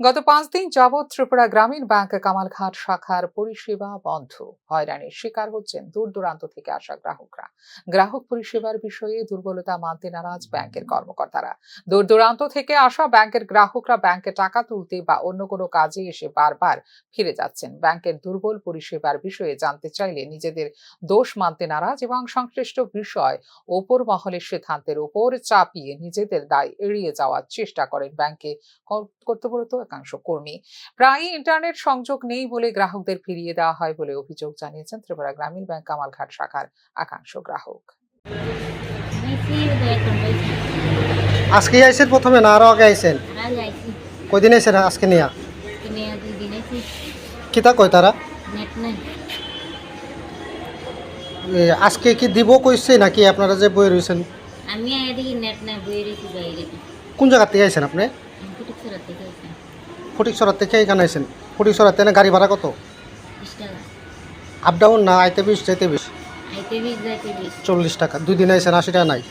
গত পাঁচ দিন যাবৎ ত্রিপুরা গ্রামীণ ব্যাংক কামালঘাট শাখার পরিষেবা বন্ধ। হয়রানির শিকার হচ্ছেন দূর দূরান্ত থেকে আসা গ্রাহকরা। গ্রাহক পরিষেবার বিষয়ে দুর্বলতা মানতে নারাজ ব্যাংকের কর্মকর্তারা। দূর দূরান্ত থেকে আসা ব্যাংকের গ্রাহকরা ব্যাংকে টাকা তুলতে বা অন্য কোনো কাজে এসে বারবার ফিরে যাচ্ছেন। ব্যাংকের দুর্বল পরিষেবার বিষয়ে জানতে চাইলে নিজেদের দোষ মানতে নারাজ এবং সংশ্লিষ্ট বিষয় ওপর মহলের সিদ্ধান্তের ওপর চাপিয়ে নিজেদের দায় এড়িয়ে যাওয়ার চেষ্টা করেন ব্যাংকে কর- কর্তব্যরত একাংশ কর্মী। প্রায়ই ইন্টারনেট সংযোগ নেই বলে গ্রাহকদের ফিরিয়ে দেওয়া হয় বলে অভিযোগ জানিয়েছেন ত্রিপুরা গ্রামীণ ব্যাংক কামালঘাট শাখার একাংশ গ্রাহক। আজকে আইসেন প্রথমে না আরও আগে আইসেন আজকে নিয়া? কিনে দুই দিন আইছি কিতা কয় তারা? নেট নাই এ, আজকে কি দিব কইছে নাকি আপনারা যে বই রয়েছেন আমি নেট নাই বই রেখি কোন জায়গা থেকে আইসেন আপনি? ফটিকসরার থেকে এখানে আইসেন ফটিকসরার থেকে গাড়ি ভাড়া কত? আপ ডাউন না আইতে বিশ যাইতে বিশ? চল্লিশ টাকা। দুই দিন আইসেন আশি টাকা নাই।